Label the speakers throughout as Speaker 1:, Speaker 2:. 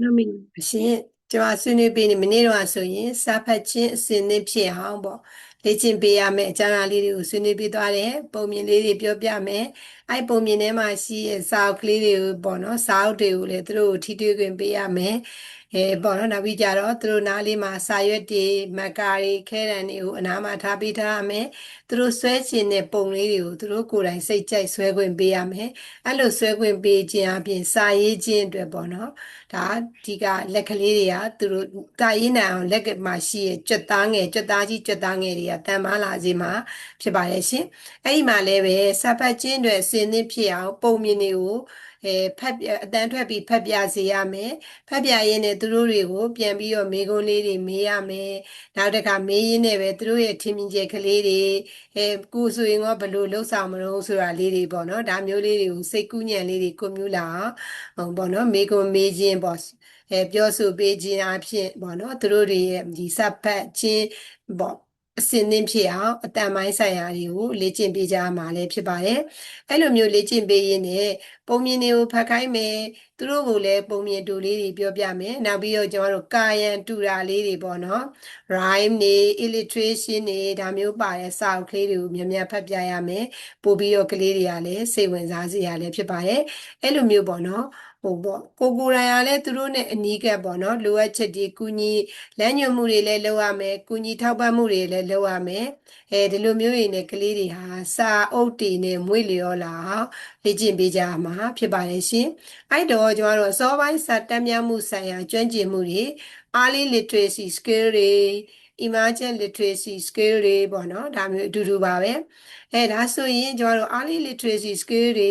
Speaker 1: နှမီအရှင်ကျွန်မဆွေးနွေးပေးနေမနေ့တော့ဆိုရင်စာဖတ်ခြင်းအစဉ်သင့်ဖြစ်အောင်ပေါ့လေ့ကျင့်ပေးရမယ့်အကြောင်းအရာလေးတွေကိုဆွေးနွေးပေးသွားတယ်ပုံမြင်လေးတွေပြောပြမယ်အဲ့ပုံမြင်ထဲမှာရှိတဲ့စာအုပ်ကလေးတွေကိုပေါ့နော်စာအုပ်တွေကိုလည်းသူတို့ကိုထိတွေ့ခွင့်ပေးရမယ် အဲပေါ့နော်နောက်ပြီးကြတော့သူတို့နားလေးမှာစာရွက်တွေမက္ကာတွေခဲတံတွေကိုအနားမှာထားပေးထားရမယ်သူတို့ဆွဲချင်တဲ့ပုံလေးတွေကိုသူတို့ကိုယ်တိုင်စိတ်ကြိုက်ဆွဲခွင့်ပေးရမယ်အဲ့လိုဆွဲခွင့်ပေးခြင်းအပြင်စာရေးခြင်းအတွက်ပေါ့နော်ဒါဒီကလက်ကလေးတွေကသူတို့တာရေးနိုင်အောင်လက်ကမှာရှိရဲ့ကြွက်သားငယ်ကြွက်သားကြီးကြွက်သားငယ်တွေကတန်မားလာစေမှာဖြစ်ပါရဲ့ရှင်အဲ့ဒီမှာလည်းပဲစာဖတ်ခြင်းတွေစင်သင့်ဖြစ်အောင်ပုံမြင်တွေကိုအဲ ဖတ်အတန်းထွက်ပြီးဖတ်ပြစေရမယ်ဖတ်ပြရင်းနဲ့သူတို့တွေကိုပြန်ပြီးတော့မေခွန်းလေးတွေမေးရမယ်နောက်တစ်ခါမေးရင်းနဲ့ပဲသူတို့ရဲ့ထင်မြင်ချက်ကလေးတွေအဲကိုဆိုရင်ကဘယ်လိုလှုပ်ဆောင်မလို့ဆိုတာလေးတွေပေါ့နော်ဒါမျိုးလေးတွေကိုစိတ်ကူးညံလေးတွေကိုမျိုးလာအောင်ပေါ့နော်မေခွန်းမေးခြင်းပေါ့အဲပြောဆိုပေးခြင်းအဖြစ်ပေါ့နော်သူတို့တွေရဲ့ဒီစပ်ဖတ်ခြင်းပေါ့အစင်းသင်းဖြစ်အောင်အတန်ပိုင်းဆိုင်ရာတွေကိုလေ့ကျင့်ပေးကြမှာလည်းဖြစ်ပါတယ်။အဲ့လိုမျိုးလေ့ကျင့်ပေးရင်းနဲ့ ပုံမြင်တွေကိုဖတ်ခိုင်းမယ်။သူတို့ကိုလည်းပုံမြင်တူလေးတွေပြောပြမယ်။နောက်ပြီးတော့ကျွန်တော်တို့ကာယံတူတာလေးတွေပေါ့နော်။ rhyme တွေ illustration တွေဒါမျိုးပါတဲ့စာအုပ်ကလေးတွေကိုများများဖတ်ပြရမယ်။ပို့ပြီးတော့ကလေးတွေကလည်းစိတ်ဝင်စားစေရလည်းဖြစ်ပါတယ်။အဲ့လိုမျိုးပေါ့နော်။ဟိုပေါ့ကိုကိုရိုင်ကလည်းသူတို့နဲ့အနီးကပ်ပေါ့နော်လိုအပ်ချက်တွေကုညီလမ်းညွှန်မှုတွေလည်းလုပ်ရမယ်ကုညီထောက်ပံ့မှုတွေလည်းလုပ်ရမယ်အဲဒီလိုမျိုးတွေနဲ့ကလေးတွေဟာစာအုပ်တွေနဲ့မွေ့လျော်လာလေ့ကျင့်ပေးကြမှာဖြစ်ပါတယ်ရှင်အဲ့တော့ကျွန်တော်တို့အစောပိုင်းစာတတ်မြမှုဆိုင်ရာကျွမ်းကျင်မှုတွေ early literacy skill တွေ emergent literacy skill တွေပေါ့နော်ဒါမျိုးအတူတူပါပဲအဲဒါဆိုရင်ကျွန်တော်တို့ early literacy skill တွေ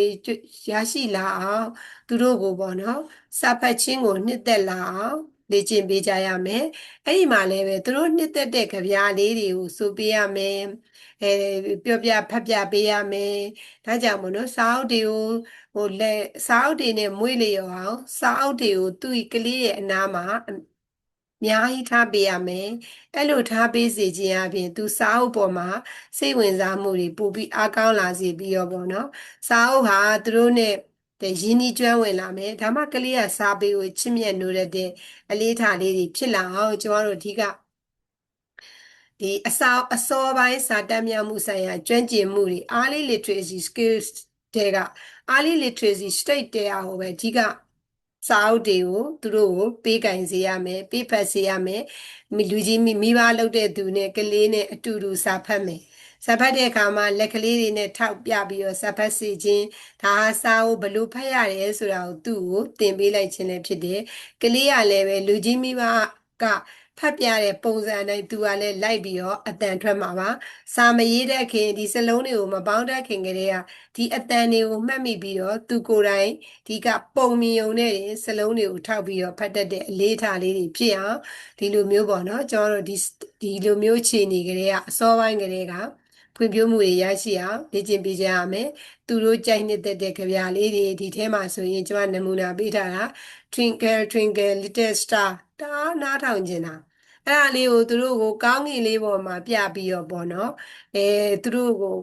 Speaker 1: ရရှိလာအောင်သူတို့ကိုပေါ့နော်စာဖတ်ခြင်းကိုနှစ်သက်လာအောင် လေ့ကျင့်ပေးကြရမယ်အဲ့ဒီမှာလည်းပဲသူတို့နှစ်သက်တဲ့ကြပြားလေးတွေကိုဆိုပေးရမယ်အဲပြောပြဖတ်ပြပေးရမယ်ဒါကြောင့်မို့နော်စာအုပ်တွေကိုဟိုလက်စာအုပ်တွေနဲ့မွေးလျော်အောင်စာအုပ်တွေကိုသူ့ကလေးရဲ့အနားမှာအများကြီးထားပေးရမယ်အဲ့လိုထားပေးစေခြင်းအပြင်သူစာအုပ်ပေါ်မှာစိတ်ဝင်စားမှုတွေပိုပြီးအားကောင်းလာစေပြီးတော့ပေါ့နော်စာအုပ်ဟာသူတို့နဲ့ တဲ့ရင်းနှီးကျွမ်းဝင်လာမယ်ဒါမှကလေးကစာပေကိုချစ်မြတ်နိုးတဲ့အလေးထားလေးတွေဖြစ်လာအောင်ကျွန်တော်တို့အဓိကဒီအစောအစောပိုင်းစာတတ်မြမှုဆိုင်ရာကျွမ်းကျင်မှုတွေ early literacy skills တဲ့က early literacy state တဲ့ဟိုပဲအဓိကစာအုပ်တွေကိုသူတို့ကိုပေးကင်စေရမယ်ပေးဖတ်စေရမယ်လူကြီးမိမိဘလုပ်တဲ့သူနဲ့ကလေးနဲ့အတူတူစာဖတ်မယ် စာဖတ်တဲ့အခါမှာလက်ကလေးတွေနဲ့ထောက်ပြပြီးတော့စာဖတ်စီခြင်းဒါဟာစာအုပ်ဘလို့ဖတ်ရတယ်ဆိုတာကိုသူ့ကိုသင်ပေးလိုက်ခြင်းလည်းဖြစ်တယ်ကလေးကလည်းပဲလူကြီးမိဘကဖတ်ပြတဲ့ပုံစံတိုင်းသူကလည်းလိုက်ပြီးတော့အတန်ထွက်မှာပါစာမရေးတဲ့ခင်ဒီစလုံးတွေကိုမပေါင်းတတ်ခင်ကလေးကဒီအတန်တွေကိုမှတ်မိပြီးတော့သူကိုယ်တိုင်ဒီကပုံမြင်ုံနဲ့စလုံးတွေကိုထောက်ပြီးတော့ဖတ်တတ်တဲ့အလေးထားလေးတွေဖြစ်အောင်ဒီလိုမျိုးပေါ့နော်ကျွန်တော်တို့ဒီဒီလိုမျိုးခြေနေကလေးကအစောပိုင်းကလေးက ဖွံ့ဖြိုးမှုတွေရရှိအောင်လေ့ကျင့်ပေးကြရမယ်။သူတို့ကြိုက်နေတဲ့တဲ့ကြပြလေးတွေဒီထဲမှာဆိုရင်ကျွန်မနမူနာပေးထားတာ Twinkle Twinkle Little Star ဒါနားထောင်ခြင်းတာအဲ့ဒါလေးကိုသူတို့ကိုကောင်းကင်လေးပေါ်မှာပြပြီးတော့ပေါ့နော်အဲသူတို့ကို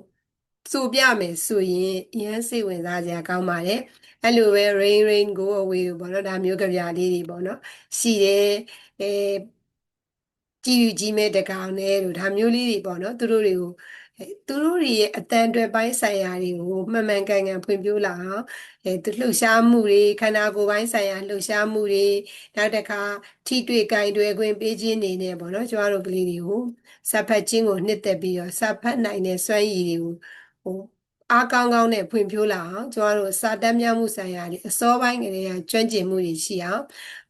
Speaker 1: ဆိုပြမယ်ဆိုရင်အရန်စိတ်ဝင်စားစရာကောင်းပါတယ်အဲ့လိုပဲ rain rain go away ပေါ့နော်ဒါမျိုးကြပြလေးတွေပေါ့နော်ရှိတယ်အဲကြည်ယူကြီးမဲ့တကောင်နဲ့လို့ဒါမျိုးလေးတွေပေါ့နော်သူတို့တွေကို သူတို့တွေရဲ့အတန်တွေပိုင်းဆိုင်ရာတွေကိုမှန်မှန်ကန်ကန်ဖွံ့ဖြိုးလာအောင်အဲသူလှုပ်ရှားမှုတွေခန္ဓာကိုယ်ပိုင်းဆိုင်ရာလှုပ်ရှားမှုတွေနောက်တစ်ခါထိတွေ့ကင်တွယ်ခွင့်ပေးခြင်းနေနဲ့ပေါ့နော်ကျမတို့ကလေးတွေကိုစပ်ဖတ်ခြင်းကိုနှစ်သက်ပြီးတော့စပ်ဖတ်နိုင်တဲ့စွမ်းရည်တွေကိုဟိုအားကောင်းကောင်းနဲ့ဖွံ့ဖြိုးလာအောင်ကျမတို့စာတတ်များမှုဆိုင်ရာတွေအစောပိုင်းကလေးကကျွမ်းကျင်မှုတွေရှိအောင်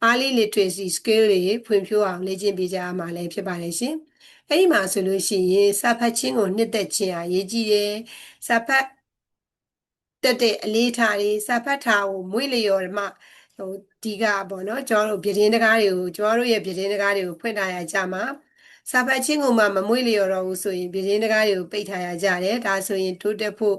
Speaker 1: early literacy skill တွေဖွံ့ဖြိုးအောင်လေ့ကျင့်ပေးကြရမှာလည်းဖြစ်ပါတယ်ရှင်။ အဲ့ဒီမှာဆိုလို့ရှိရင်စာဖတ်ခြင်းကိုနှစ်သက်ခြင်းအရေးကြီးတယ်စာဖတ်တက်တဲ့အလေးထားတွေစာဖတ်ထားကိုမွေ့လျော်မှဟိုဒီကပေါ့နော်ကျွန်တော်တို့ပြည်တင်းတကားတွေကိုကျွန်တော်တို့ရဲ့ပြည်တင်းတကားတွေကိုဖွင့်ထားရကြမှာစာဖတ်ခြင်းကိုမှမမွေ့လျော်တော့ဘူးဆိုရင်ပြည်တင်းတကားတွေကိုပိတ်ထားရကြတယ်ဒါဆိုရင်ထိုးတက်ဖို့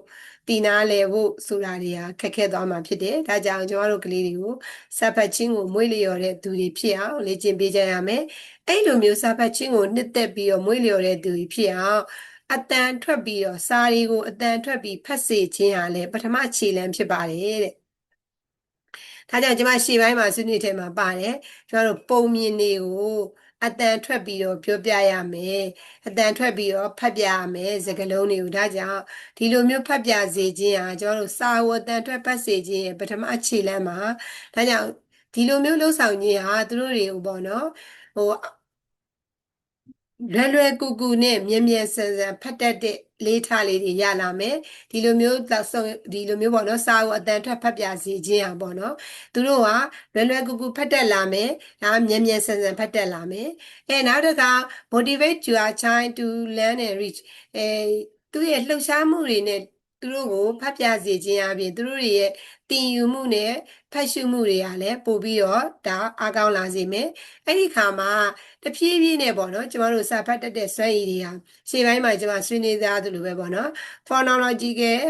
Speaker 1: တီနာလဲဖို့ဆိုတာတွေကခက်ခဲသွားမှာဖြစ်တယ်ဒါကြောင့်ကျွန်တော်တို့ကလေးတွေကိုစာဖတ်ခြင်းကိုမွေ့လျော်တဲ့သူတွေဖြစ်အောင်လေ့ကျင့်ပေးကြရမယ်အဲ့လိုမျိုးစာဖတ်ခြင်းကိုနှစ်သက်ပြီးတော့မွေ့လျော်တဲ့သူတွေဖြစ်အောင်အတန်ထွက်ပြီးတော့စာတွေကိုအတန်ထွက်ပြီးဖတ်စေခြင်းဟာလည်းပထမခြေလှမ်းဖြစ်ပါတယ်တဲ့ဒါကြောင့်ကျွန်မရှေ့ပိုင်းမှာဆွေးနွေးထဲမှာပါတယ်ကျွန်တော်တို့ပုံမြင်တွေကို အတန်ထွက်ပြီးတော့ပြောပြရမယ်အတန်ထွက်ပြီးတော့ဖတ်ပြရမယ်စကားလုံးတွေကိုဒါကြောင့်ဒီလိုမျိုးဖတ်ပြစေခြင်းဟာကျွန်တော်တို့စာဝတန်ထွက်ဖတ်စေခြင်းရဲ့ပထမအခြေလမ်းမှာဒါကြောင့်ဒီလိုမျိုးလှုပ်ဆောင်ခြင်းဟာသူတို့တွေကိုပေါ့နော်ဟို လွယ်လွယ်ကူကူနဲ့မြန်မြန်ဆန်ဆန်ဖတ်တတ်တဲ့လေးထားလေးတွေရလာမယ်ဒီလိုမျိုးသက်ဆုံးဒီလိုမျိုးပေါ့နော်စာအုပ်အတန်ထွက်ဖတ်ပြစီခြင်းอ่ะပေါ့နော်သူတို့ကလွယ်လွယ်ကူကူဖတ်တတ်လာမယ်ဒါမြန်မြန်ဆန်ဆန်ဖတ်တတ်လာမယ်အဲနောက်တစ်ခါ motivate your child to learn and reach အဲသူရဲ့လှုပ်ရှားမှုတွေနဲ့ သူတို့ကိုဖတ်ပြစေခြင်းအပြင်သူတို့တွေရဲ့တည်ယူမှုနဲ့ဖတ်ရှုမှုတွေကလည်းပို့ပြီးတော့ဒါအားကောင်းလာစေမယ်အဲ့ဒီခါမှာတဖြည်းဖြည်းနဲ့ပေါ့နော်ကျမတို့စာဖတ်တတ်တဲ့စွမ်းရည်တွေဟာရှေ့ပိုင်းမှာကျမဆွေးနွေးသားသလိုပဲပေါ့နော် phonological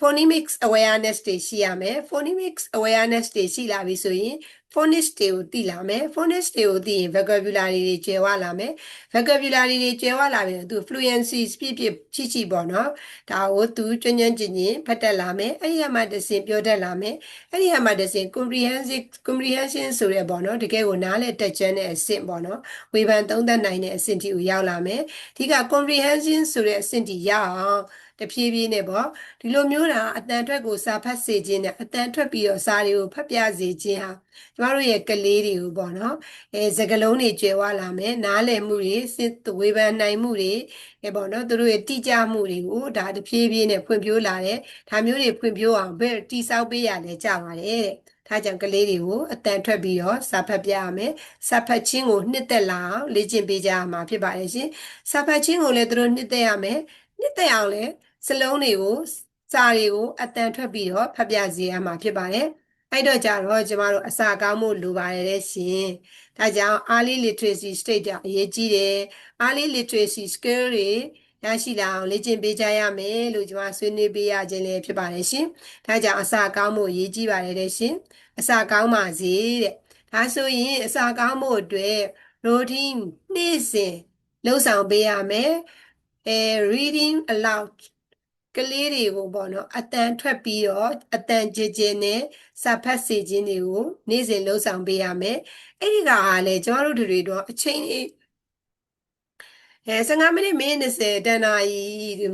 Speaker 1: phonemics awareness တွေရှိရမယ် phonemics awareness တွေရှိလာပြီဆိုရင် phonics တွေကိုသိလာမယ် phonics တွေကိုသိရင် vocabulary တွေကျွယ်ဝလာမယ် vocabulary တွေကျွယ်ဝလာပြီသူ fluency ပြည့်ပြည့်ချိချိပေါ့နော်ဒါကိုသူကျွမ်းကျွမ်းကျင်ကျင်ဖတ်တတ်လာမယ်အဲ့ဒီမှာတစင်ပြောတတ်လာမယ်အဲ့ဒီမှာတစင် comprehensive comprehension ဆိုရဲပေါ့နော်တကယ်ကိုနားလည်တက်ကြွတဲ့အဆင့်ပေါ့နော်ဝေဖန်သုံးသပ်နိုင်တဲ့အဆင့်ထိကိုရောက်လာမယ်ဒီက comprehension ဆိုတဲ့အဆင့်ထိရအောင် တဖြည်းဖြည်းနဲ့ပေါ့ဒီလိုမျိုးတာအတန်ထွက်ကိုစာဖတ်စေခြင်းနဲ့အတန်ထွက်ပြီးတော့စာတွေကိုဖတ်ပြစေခြင်းဟာကျမတို့ရဲ့ကလေးတွေကိုပေါ့နော်အဲစကလုံးတွေကျွယ်ဝလာမယ်နားလည်မှုတွေစစ်ဝေဖန်နိုင်မှုတွေအဲပေါ့နော်သူတို့ရဲ့တိကျမှုတွေကိုဒါတဖြည်းဖြည်းနဲ့ဖွံ့ဖြိုးလာတဲ့ဒါမျိုးတွေဖွံ့ဖြိုးအောင်ဘယ်တိဆောက်ပေးရလဲကြပါတယ်တဲ့ဒါကြောင့်ကလေးတွေကိုအတန်ထွက်ပြီးတော့စာဖတ်ပြရမယ်စာဖတ်ခြင်းကိုနှစ်သက်လာအောင်လေ့ကျင့်ပေးကြရမှာဖြစ်ပါတယ်ရှင်စာဖတ်ခြင်းကိုလည်းသူတို့နှစ်သက်ရမယ်နှစ်သက်အောင်လည်း စလုံးတွေကိုစာတွေကိုအတန်ထွက်ပြီးတော့ဖတ်ပြစေရမှာဖြစ်ပါတယ်အဲ့တော့ကြတော့ကျမတို့အစာကောင်းမှုလိုပါတယ်တဲ့ရှင်ဒါကြောင့် early literacy state အရေးကြီးတယ် early literacy skill တွေရရှိလာအောင်လေ့ကျင့်ပေးကြရမယ်လို့ကျွန်မဆွေးနွေးပေးရခြင်းလည်းဖြစ်ပါတယ်ရှင်ဒါကြောင့်အစာကောင်းမှုအရေးကြီးပါတယ်တဲ့ရှင်အစာကောင်းပါစေတဲ့ဒါဆိုရင်အစာကောင်းမှုအတွက် routine နေ့စဉ်လှုပ်ဆောင်ပေးရမယ်အဲ reading aloud ကလေးတွေကိုပေါ့နော်အတန်ထွက်ပြီးတော့အတန်ကြည်ကြည်နဲ့စာဖတ်စေခြင်းတွေကိုနေ့စဉ်လှုပ်ဆောင်ပေးရမယ်အဲ့ဒီကဟာလေကျွန်တော်တို့တွေတော့အချိန် အဲ15မိနစ်မိနစ်20တန်နာရီ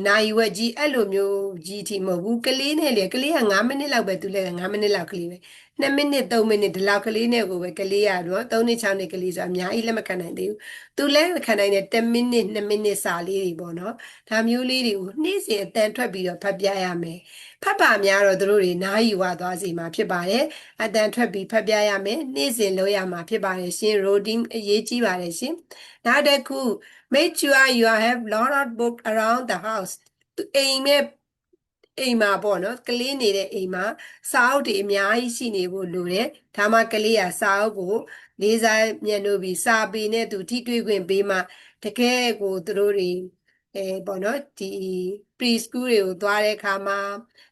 Speaker 1: နိုင်ဝက်ကြီးအဲ့လိုမျိုးကြီးထိမဟုတ်ဘူးကလေးနဲ့လေကလေးက9မိနစ်လောက်ပဲသူလည်း9မိနစ်လောက်ကလေးပဲ2မိနစ်3မိနစ်ဒီလောက်ကလေးနဲ့ကိုပဲကလေးရတော့3နှစ်6နှစ်ကလေးဆိုအများကြီးလက်မခံနိုင်သေးဘူးသူလည်းခံနိုင်တဲ့10မိနစ်2မိနစ်စာလေးတွေပေါ့နော်ဒါမျိုးလေးတွေကိုနေ့စဉ်အတန်ထွက်ပြီးတော့ဖတ်ပြရမယ်ဖတ်ပါများတော့တို့တွေနားယူဝသွားစီမှာဖြစ်ပါတယ်အတန်ထွက်ပြီးဖတ်ပြရမယ်နေ့စဉ်လုပ်ရမှာဖြစ်ပါတယ်ရှင် routine အရေးကြီးပါတယ်ရှင်နောက်တစ်ခု make sure you have lot of book around the house အိမ်မဲ့အိမ်မှာပေါ့နော်ကလေးနေတဲ့အိမ်မှာစာအုပ်တွေအများကြီးရှိနေဖို့လိုတယ်ဒါမှကလေးကစာအုပ်ကိုလေးစားမြတ်လို့ပြီးစာပေနဲ့သူထိတွေ့ခွင့်ပေးမှတကယ်ကိုသူတို့တွေအဲပေါ့နော်ဒီ pre school တွေကိုသွားတဲ့အခါမှာ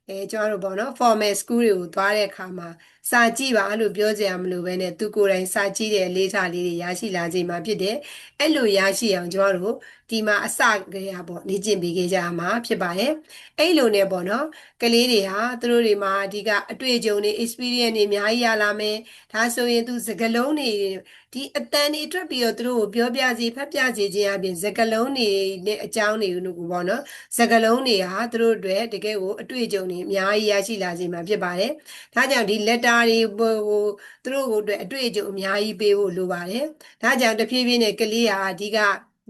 Speaker 1: အဲကျွန်တော်တို့ပေါ့နော် formal school တွေကိုသွားတဲ့အခါမှာစာကြည့်ပါလို့ပြောကြရမလို့ပဲနဲ့သူကိုယ်တိုင်စာကြည့်တဲ့လေးထားလေးတွေရရှိလာချိန်မှာဖြစ်တယ်အဲ့လိုရရှိအောင်ကျွန်တော်တို့ဒီမှာအစကရပေါ့လေ့ကျင့်ပေးခဲ့ကြမှာဖြစ်ပါတယ်အဲ့လိုနဲ့ပေါ့နော်ကလေးတွေဟာသူတို့တွေမှာအဓိကအတွေ့အကြုံတွေ experience တွေအများကြီးရလာမယ်ဒါဆိုရင်သူစကလုံးတွေဒီအတန်တွေအတွက်ပြီးတော့သူတို့ကိုပြောပြစီဖတ်ပြစီခြင်းအပြင်စကလုံးတွေနဲ့အကြောင်းတွေကိုပေါ့နော်စကလုံးတွေဟာသူတို့အတွက်တကယ်ကိုအတွေ့အကြုံတွေအများကြီးရရှိလာစေမှာဖြစ်ပါတယ်ဒါကြောင့်ဒီ letter တွေဟိုသူတို့ကိုအတွက်အတွေ့အကြုံအများကြီးပေးဖို့လိုပါတယ်ဒါကြောင့်တဖြည်းဖြည်းနဲ့ကလေးဟာအဓိက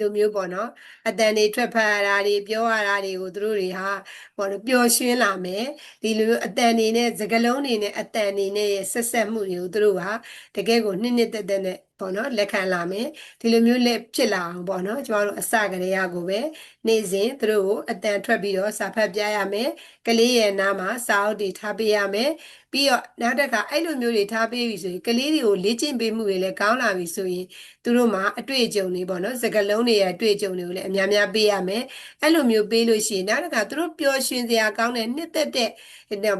Speaker 1: လိုမျိုးပေါ့နော်အတန်တွေထွက်ဖက်ရတာတွေပြောရတာတွေကိုသူတို့တွေဟာပေါ့နော်ပျော်ရွှင်လာမယ်ဒီလိုအတန်တွေနဲ့စကလုံးတွေနဲ့အတန်တွေနဲ့ဆက်ဆက်မှုတွေကိုသူတို့ဟာတကယ်ကိုနှစ်နှစ်သက်သက်နဲ့ ပေါ့နော်လက်ခံလာမယ်ဒီလိုမျိုးလက်ဖြစ်လာအောင်ပေါ့နော်ကျမတို့အစကတည်းကကိုပဲနေ့စဉ်သူတို့ကိုအတန်ထွက်ပြီးတော့စာဖတ်ပြရမယ်ကလေးရဲ့နားမှာစာအုပ်တွေထားပေးရမယ်ပြီးတော့နောက်တစ်ခါအဲ့လိုမျိုးတွေထားပေးပြီဆိုရင်ကလေးတွေကိုလေ့ကျင့်ပေးမှုတွေလည်းကောင်းလာပြီဆိုရင်သူတို့မှာအတွေ့အကြုံတွေပေါ့နော်စကလုံးတွေရဲ့အတွေ့အကြုံတွေကိုလည်းအများများပေးရမယ်အဲ့လိုမျိုးပေးလို့ရှိရင်နောက်တစ်ခါသူတို့ပျော်ရွှင်စရာကောင်းတဲ့နှစ်သက်တဲ့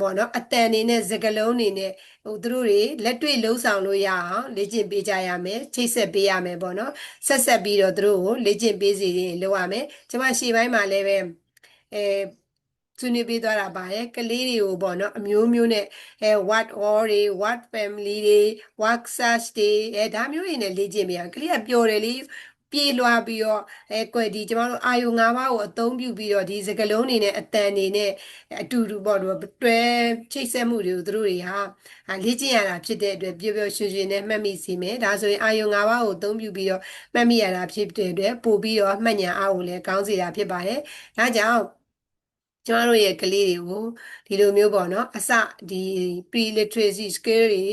Speaker 1: ပေါ့နော်အတန်တွေနဲ့စကလုံးတွေနဲ့ဟိုသူတို့တွေလက်တွေ့လှုပ်ဆောင်လို့ရအောင်လေ့ကျင့်ပေးကြရမယ်ချိတ်ဆက်ပေးရမယ်ပေါ့နော်ဆက်ဆက်ပြီးတော့သူတို့ကိုလေ့ကျင့်ပေးစီရင်လုပ်ရမယ်ကျွန်မရှေ့ပိုင်းမှာလည်းပဲအဲဆွေးနွေးပေးသွားတာပါတယ်ကလေးတွေကိုပေါ့နော်အမျိုးမျိုးနဲ့အဲ what all တွေ what family တွေ what search တွေအဲဒါမျိုးတွေနဲ့လေ့ကျင့်ပေးရအောင်ကလေးကပျော်တယ်လေ ပြေးလွှားပြီးတော့အဲကွယ်ဒီကျမတို့အာယုံ၅ပါးကိုအသုံးပြုပြီးတော့ဒီစကလုံးတွေနဲ့အတန်တွေနဲ့အတူတူပေါ့တော့တွဲချိတ်ဆက်မှုတွေကိုသူတို့တွေဟာအာလေ့ကျင့်ရတာဖြစ်တဲ့အတွက်ပျော်ပျော်ရွှင်ရွှင်နဲ့မှတ်မိစေမယ်ဒါဆိုရင်အာယုံ၅ပါးကိုအသုံးပြုပြီးတော့မှတ်မိရတာဖြစ်တဲ့အတွက်ပို့ပြီးတော့မှတ်ဉာဏ်အားကိုလည်းကောင်းစေတာဖြစ်ပါတယ်ဒါကြောင့် ကျမတို့ရဲ့ကလေးတွေကိုဒီလိုမျိုးပေါ့နော်အစဒီ pre literacy skill တွေ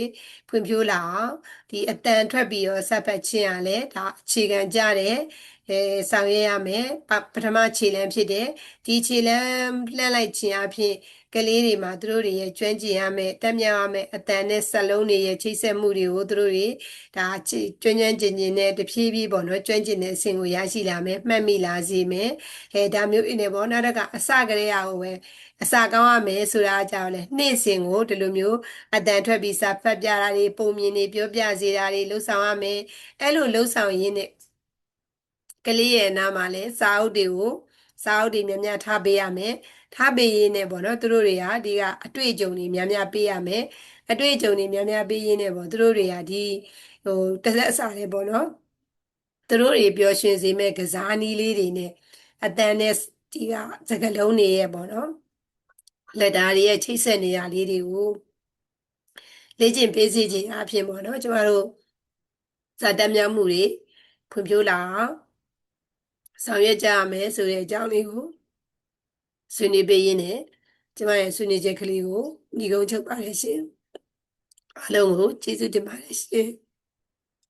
Speaker 1: ဖွံ့ဖြိုးလာအောင်ဒီအတန်ထွက်ပြီးတော့စပ်ဖတ်ခြင်းရလဲဒါအခြေခံကြတဲ့ အဲဆောင်ရွက်ရမယ်ပပထမခြေလှမ်းဖြစ်တဲ့ဒီခြေလှမ်းလှမ်းလိုက်ခြင်းအဖြစ်ကလေးတွေမှာသူတို့တွေရဲ့ကျွမ်းကျင်ရမယ်တက်မြောက်ရမယ်အတန်နဲ့စက်လုံးတွေရဲ့ချိတ်ဆက်မှုတွေကိုသူတို့တွေဒါကျွမ်းကျွမ်းကျင်ကျင်နဲ့တဖြည်းဖြည်းပေါ့နော်ကျွမ်းကျင်တဲ့အဆင့်ကိုရရှိလာမယ်မှတ်မိလာစေမယ်အဲဒါမျိုးအင်းနေပေါ့နောက်တစ်ခါအစကလေးရကိုပဲအစာကောင်းရမယ်ဆိုတာကြောင့်လေနေ့စဉ်ကိုဒီလိုမျိုးအတန်ထွက်ပြီးစာဖတ်ပြတာတွေပုံမြင်တွေပြောပြစေတာတွေလှုပ်ဆောင်ရမယ်အဲ့လိုလှုပ်ဆောင်ရင်းနဲ့ ကလေးရဲ့နားမှာလဲစာအုပ်တွေကိုစာအုပ်တွေများများထားပေးရမယ်ထားပေးရင်းနဲ့ပေါ့နော်သူတို့တွေကဒီကအတွေ့အကြုံတွေများများပေးရမယ်အတွေ့အကြုံတွေများများပေးရင်းနဲ့ပေါ့သူတို့တွေကဒီဟိုတစ်သက်အစာလေးပေါ့နော်သူတို့တွေပျော်ရွှင်စေမဲ့ကစားနည်းလေးတွေနဲ့အတန်နဲ့ဒီကစကလုံးတွေရဲ့ပေါ့နော်လက်ဓာတ်တွေရဲ့ချိတ်ဆက်နေရလေးတွေကိုလေ့ကျင့်ပေးစီခြင်းအဖြစ်ပေါ့နော်ကျမတို့ဇာတက်မြောက်မှုတွေဖွံ့ဖြိုးလာအောင် ဆောင်ရွက်ကြရမယ်ဆိုတဲ့အကြောင်းလေးကိုဆွေးနွေးပေးရင်းနဲ့ကျမရဲ့ဆွေးနွေးချက်ကလေးကိုညီကုန်းချုပ်ပါတယ်ရှင်အားလုံးကိုကျေးဇူးတင်ပါတယ်ရှင်